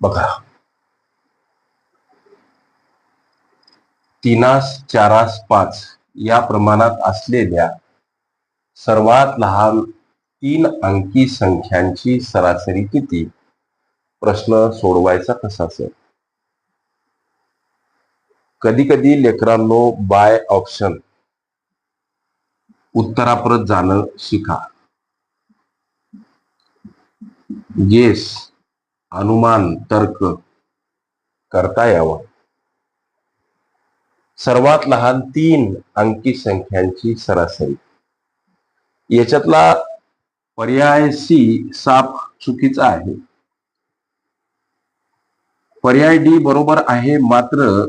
बघा. तीनास चारास पाच या प्रमाणात असलेल्या सर्वात लहान तीन अंकी संख्यांची सरासरी किती? प्रश्न सोडवायचा कसा असेल कधी कधी लेकरांनो बाय ऑप्शन. उत्तराप्रत जाणं शिका. गेस अनुमान तर्क करता यावं. सर्वात लहान तीन अंकी संख्यांची सरासरी. याच्यातला पर्याय सी साप चुकीचा आहे. पर्याय डी बरोबर आहे मात्र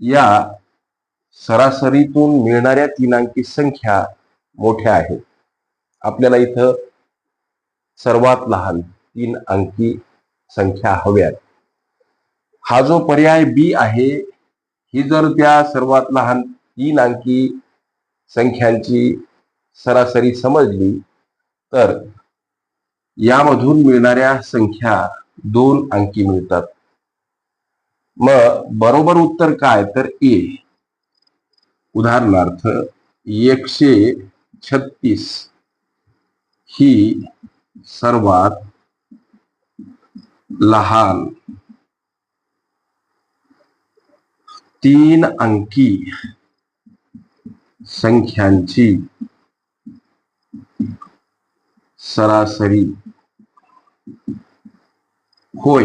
या सरासरीतून मिळणाऱ्या तीन अंकी संख्या मोठ्या आहेत. आपल्याला इथं सर्वात लहान तीन अंकी संख्या हव्यात हा जो पर्याय बी आहे ही जर त्या सर्वात लहान तीन अंकी संख्यांची सरासरी समजली तर यामधून मिळणाऱ्या संख्या दोन अंकी मिळतात. मग बरोबर उत्तर काय? तर ए उदाहरणार्थ एकशे छत्तीस ही सर्वात लहान. तीन अंकी संख्यांची सरासरी. होय.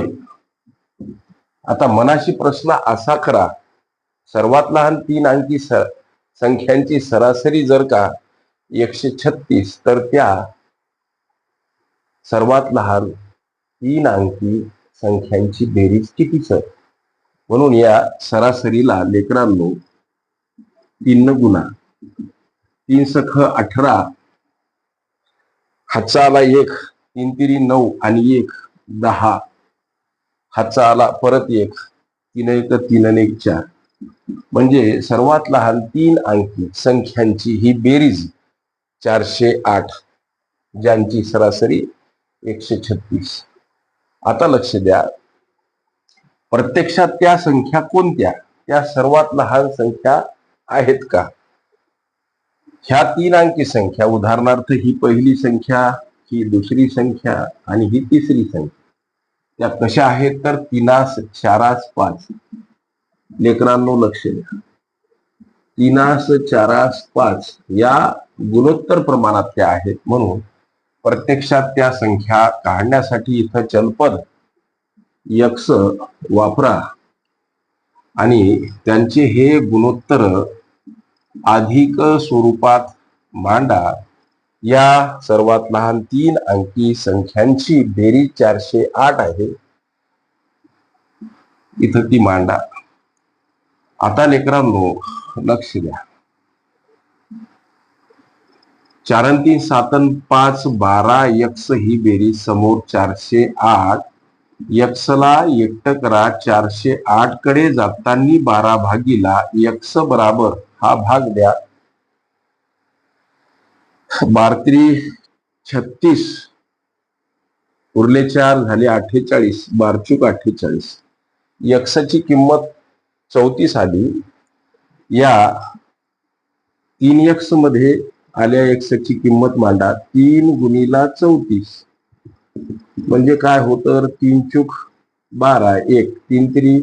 आता मनाशी प्रश्न असा करा. सर्वात लहान तीन अंकी सर संख्यांची सरासरी जर का एकशे छत्तीस तर त्या सर्वात लहान तीन अंकी संख्यांची बेरीज किती सर? म्हणून या सरासरीला लेकरांनो तीन गुणा. तीन सख अठरा. हातचा आला एक तीन तिरी नऊ आणि एक दहा. हातचा आला परत एक तीन एक तीन आणि एक चार. म्हणजे सर्वात लहान तीन अंकी संख्यांची ही बेरीज चारशे आठ ज्यांची सरासरी एकशे छत्तीस. आता लक्ष द्या. प्रत्यक्षात त्या संख्या कोणत्या? त्या सर्वात लहान संख्या आहेत का? ह्या तीन अंकी संख्या उदाहरणार्थ ही पहिली संख्या ही दुसरी संख्या आणि ही तिसरी संख्या. त्या कशा आहेत? तर तिनास चारास पाच. लेकरांनो लक्ष द्या. तिनास चारास पाच या गुणोत्तर प्रमाणात त्या आहेत. म्हणून प्रत्यक्षात त्या संख्या काढण्यासाठी इथं चलपद यक्स वापरा. आणि त्यांचे हे गुणोत्तर अधिक स्वरूपात मांडा. या सर्वात लहान तीन अंकी संख्यांची बेरीज चारशे आठ आहे. इथं ती मांडा. आता लेकरांनो लक्ष द्या. चारन तीन सातन पाच बारा यक्स ही बेरीज समोर चारशे आठ. यक्सला एकट करा चारशे आठकडे जातानी बारा भागीला यक्ष बराबर हा भाग द्या. बारत्री छत्तीस. उरले चार झाले अठ्ठेचाळीस बारचूक अठ्ठेचाळीस. यक्षाची किंमत चौतीस आली. या तीन यक्षमध्ये आल्या यक्सची किंमत मांडा. तीन गुणीला चौतीस. म्हणजे काय होतं? तीन चूक बारा एक. तीन तरी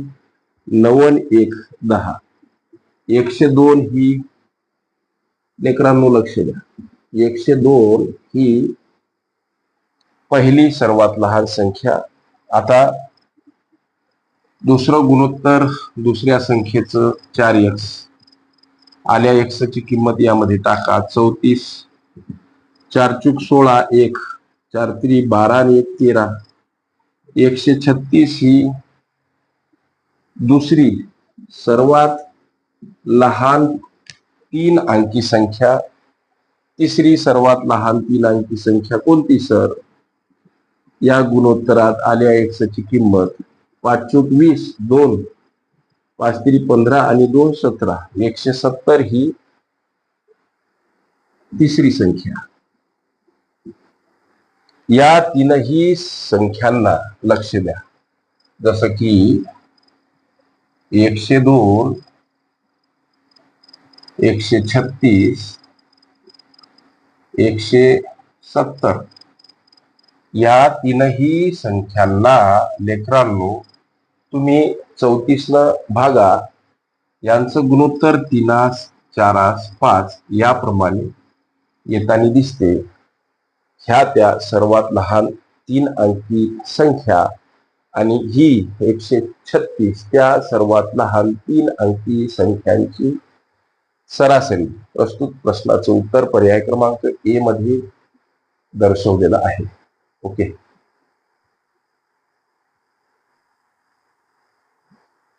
नवन एक दहा. एकशे दोन ही लेकरांनो लक्ष द्या. एकशे दोन ही पहिली सर्वात लहान संख्या. आता दुसरं गुणोत्तर दुसऱ्या संख्येचं चार एक्स आल्या एक्सची किंमत यामध्ये टाका. चौतीस चार चूक सोळा एक. चार त्री बारा आणि एक तेरा. एकशे छत्तीस ही दुसरी सर्वात लहान तीन अंकी संख्या. तिसरी सर्वात लहान तीन अंकी संख्या कोणती सर? या गुणोत्तरात आल्या एक्सची किंमत. पाच चूक वीस दोन. पाच तरी पंधरा आणि दोन सतरा. एकशे सत्तर ही तिसरी संख्या. या तीनही संख्यांना लक्ष द्या. जसं की एकशे दोन एकशे छत्तीस एकशे सत्तर. या तीनही संख्यांना लेकरांनो तुम्ही चौतीसनं भागा यांचं गुणोत्तर तीनास चारास पाच याप्रमाणे येताना दिसते. ह्या त्या सर्वात लहान तीन अंकी संख्या आणि ही एकशे छत्तीस त्या सर्वात लहान तीन अंकी संख्यांची सरासरी. प्रस्तुत प्रश्नाचं उत्तर पर्याय क्रमांक ए मध्ये दर्शवलेलं आहे. ओके.